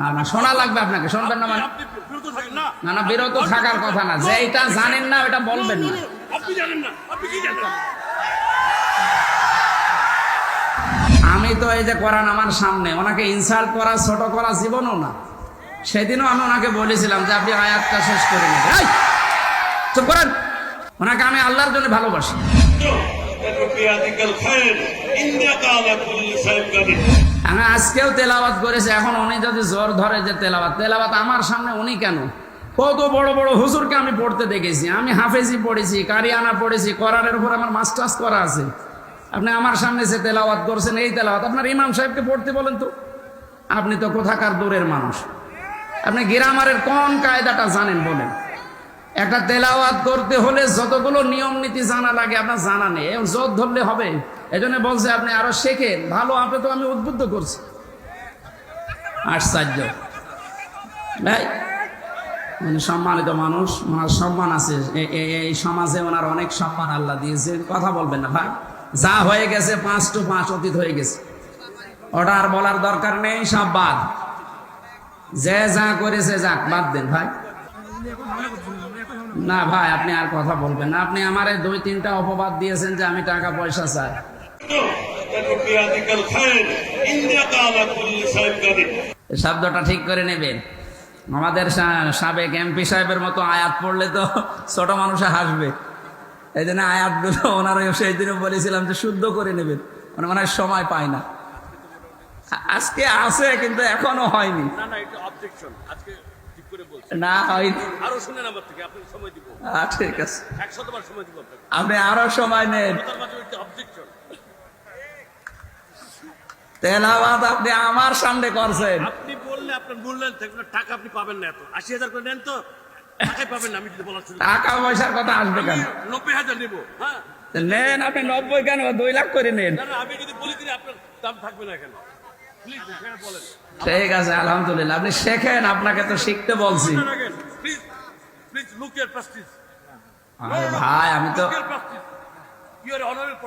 না না শোনা লাগবে আপনাকে শুনবেন না মানে না। না বিরত থাকার কথা না যে এটা জানেন না ওটা বলবেন না। আপনি জানেন না আপনি কি জানেন? আমি তো এই যে আমার সামনে ওনাকে ইনসাল্ট করা ছোট করা জীবনও না। সেদিনও আমি ওনাকে বলেছিলাম যে আপনি আয়াতটা শেষ করে নেবেন। চুপ করেন। ওনাকে আমি আল্লাহর জন্য ভালোবাসি। আমি আজকেও তেলাবাত করেছি, এখন উনি যদি জোর ধরে যে তেলাবাত তেলাবাত আমার সামনে উনি কেন? কত বড় বড় হুজুরকে আমি পড়তে দেখেছি, আমি হাফেজি পড়েছি, কারিয়ানা পড়েছি করারের উপর আমার মাস্টার্স করা আছে। আপনি আমার সামনে সে তেলাওয়াত করছেন, এই তেলাওয়াত, আপনার ইমাম সাহেবকে পড়তে বলেন তো। আপনি তো কোথাকার দূরের মানুষ। আপনি গ্রামারের কোন কায়দাটা জানেন বলেন। একটা তেলাওয়াত করতে হলে যতগুলো নিয়ম নীতি জানা লাগে, আপনার জানা নেই। জোর ধরলে হবে। এই জন্য বলছে, আপনি আরও শেখেন। ভালো, আপনি তো আমি উদ্বুদ্ধ করছি। আশ্চর্য। ভাই উনি সম্মানিত মানুষ, ওনার সম্মান আছে। এই সমাজে ওনার অনেক সম্মান আল্লাহ দিয়েছে কথা বলবেন না, ভাই। যা হয়ে গেছে, পাঁচ টু পাঁচ অতীত হয়ে গেছে। ওটা আর বলার দরকার নেই, সব বাদ। যে যা করেছে যাক, বাদ দেন, ভাই। না, ভাই, আপনি আর কথা বলবেন না। আপনি আমার দুই তিনটা অপবাদ দিয়েছেন যে আমি টাকা পয়সা চাই। শব্দটা ঠিক করে নেবেন আমাদের সাবেক এমপি সাহেবের মতো আয়াত পড়লে তো ছোট মানুষে হাসবে। এই জন্য আয়াতগুলো ওনারা সেই দিনে বলেছিলাম যে শুদ্ধ করে নেবেন। মানে মনে সময় পায় না। আজকে আছে কিন্তু এখনও হয়নি। আপনি আরও সময় নেন। তেলাওয়াত আপনি আমার সামনে করছেন। আপনি বললে আপনার মূল্যায়ন থাকবে টাকা আপনি পাবেন না এত। আশি হাজার করে নেন তো টাকা পয়সার কথা আসবে কেন? নব্বই হাজার নেব হ্যাঁ। নেন আপনি নব্বই কেন? দুই লাখ করে নেন। আমি যদি বলি আপনার দাম থাকবে না কেন? ঠিক আছে আলহামদুলিল্লাহ। আপনি শেখেন আপনাকে তো শিখতে বলছি। ভাই আমি তো Look your practice. You are an honorable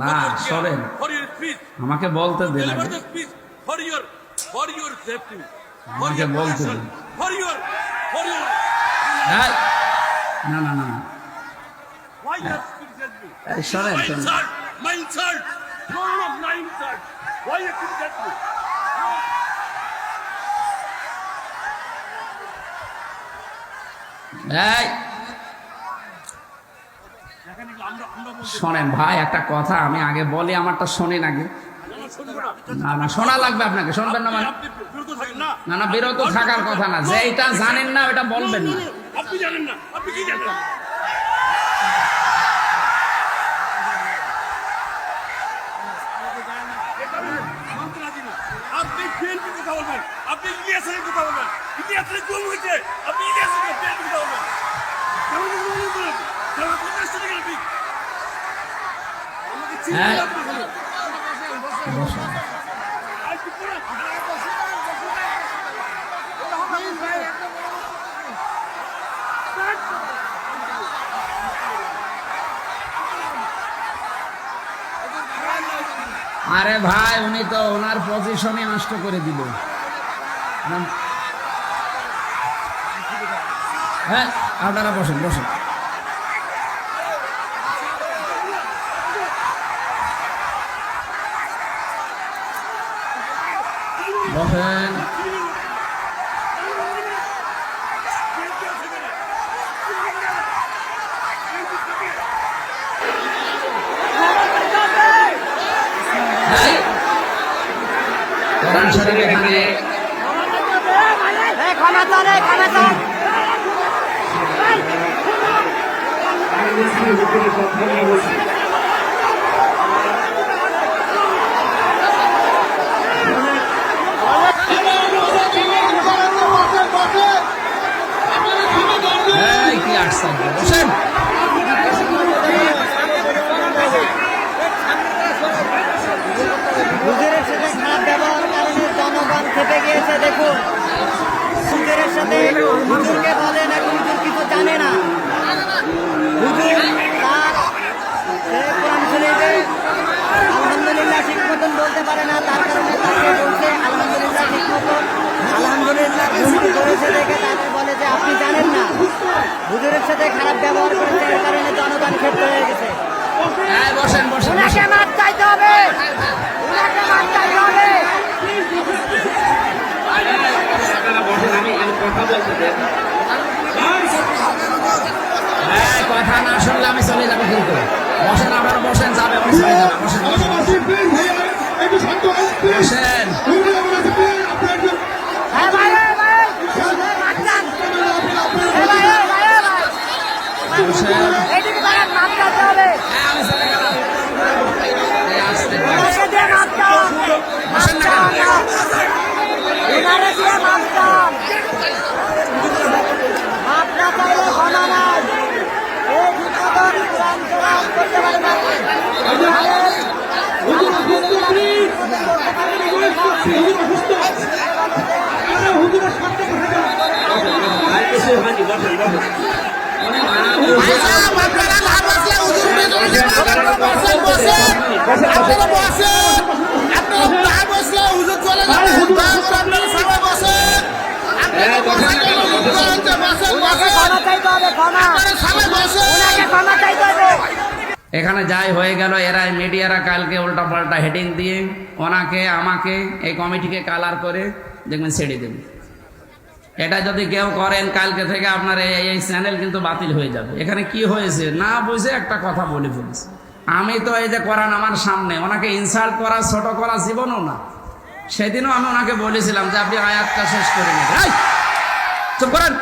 না, speech. আমাকে বলতে দিন আমাকে বলতে এই, না না না না why you শোনেন ভাই একটা কথা আমি আগে বলি আমারটা শোনেন আগে না, না, শোনা লাগবে আপনাকে শুনবেন না মানে? না না বিরত থাকার কথা না যে এটা জানেন না ওটা বলবেন না। আপনি জানেন না আপনি কি জানেন মন্ত্রাধীন। আপনি বিএনপি কথা বলবেন আপনি ইলিয়াসের কথা বলবেন ইলিয়াসের গুম হয়েছে আপনি ইলিয়াসের বিএনপি কথা বলবেন কেমন করে বলবেন বলেন? কেমন করে দেশ থেকে আপনি? আমাকে চিনতে হ্যাঁ। আর ভাই উনি তো ওনার পজিশনই নষ্ট করে দিল হ্যাঁ আপনারা বসেন বসেন বসেন শরীফ এখানে এই ক্ষমা থাকবে বসেন সাথে খারাপ ব্যবহার কারণে জানে না আলহামদুলিল্লাহ, ঠিক মতন বলতে পারে না, তার কারণে বলছে আলহামদুলিল্লাহ, ঠিক মতন। আলহামদুলিল্লাহ করেছে দেখে তাদের হুজুরের সাথে খারাপ ব্যবহার করেছে এর কারণে জনগণ ক্ষেত্র হয়ে গেছে। এই বসেন বসেন ওনাকে মাপ চাইতে হবে। ওনাকে মাপ চাইতে হবে। কথা না শুনলে আমি চলে যাব কিন্তু। বসেন আবার বসেন যাবে আমি চলে যাব বসেন। বসেন বসেন হ্যাঁ ভাই হ্যাঁ ভাই মাপ চান হ্যাঁ ভাই হ্যাঁ ভাই হ্যাঁ ভাই বসেন এইদিকে দাঁড়ান মাপ চাইতে হবে এই আমি চলে গেলাম এই আসতে ওনাকে দিয়ে মাপ চান বসেন না কেন? ওনারে দিয়ে মাপ চান মাপ না চাইলে ক্ষমা নাই এই বিপদন কোরআন কোরআন করতে পারে না ওনাকে ক্ষমা চাইতে হবে ক্ষমা চাইতে হবে এখানে যাই হয়ে গেল এরা মিডিয়ারা কালকে উল্টা পাল্টা হেডিং দিয়ে ওনাকে, আমাকে এই কমিটিকে কালার করে দেখবেন ছেড়ে দেবে। এটা যদি কেউ করেন, কালকে থেকে আপনার এই চ্যানেল কিন্তু বাতিল হয়ে যাবে। এখানে কি হয়েছে? না বুঝে একটা কথা বলে ফেলেছে। আমি তো এই যে করান আমার সামনে, ওনাকে ইনসাল্ট করা, ছোট করা জীবনও না। সেদিনও আমি ওনাকে বলেছিলাম যে আপনি আয়াতটা শেষ করে নেবেন। চুপ করেন।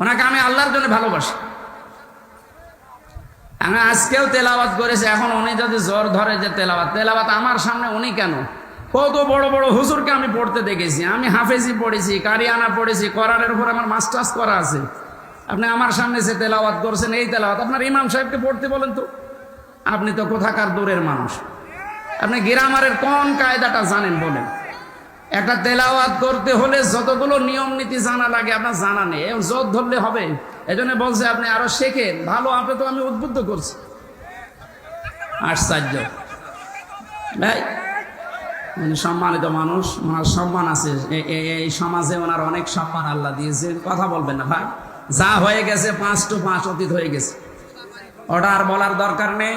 ওনাকে আমি আল্লাহর জন্য ভালোবাসি। আমি আজকেও তেলাওয়াত করেছে, এখন উনি যদি জ্বর ধরে যে তেলাওয়াত তেলাওয়াত আমার সামনে উনি কেন? কত বড় বড় হুজুরকে আমি পড়তে দেখেছি, আমি হাফেজি পড়েছি, কারিয়ানা পড়েছি করারের উপর আমার মাস্টার্স করা আছে। আপনি আমার সামনে সে তেলাওয়াত করছেন, এই তেলাওয়াত, আপনার ইমাম সাহেবকে পড়তে বলেন তো। আপনি তো কোথাকার দূরের মানুষ। আপনি গ্রামারের কোন কায়দাটা জানেন বলেন। একটা তেলাওয়াত করতে হলে যতগুলো নিয়ম নীতি জানা লাগে, আপনার জানা নেই। এ জোর ধরলে হবে। এই জন্য বলছে, আপনি আরও শেখেন। ভালো, আপনি তো আমি উদ্বুদ্ধ করছি। আশ্চর্য। ভাই সম্মানিত মানুষ, ওনার সম্মান আছে। এই সমাজে ওনার অনেক সম্মান আল্লাহ দিয়েছে কথা বলবেন না, ভাই। যা হয়ে গেছে, পাঁচ টু পাঁচ অতীত হয়ে গেছে। ওটা আর বলার দরকার নেই।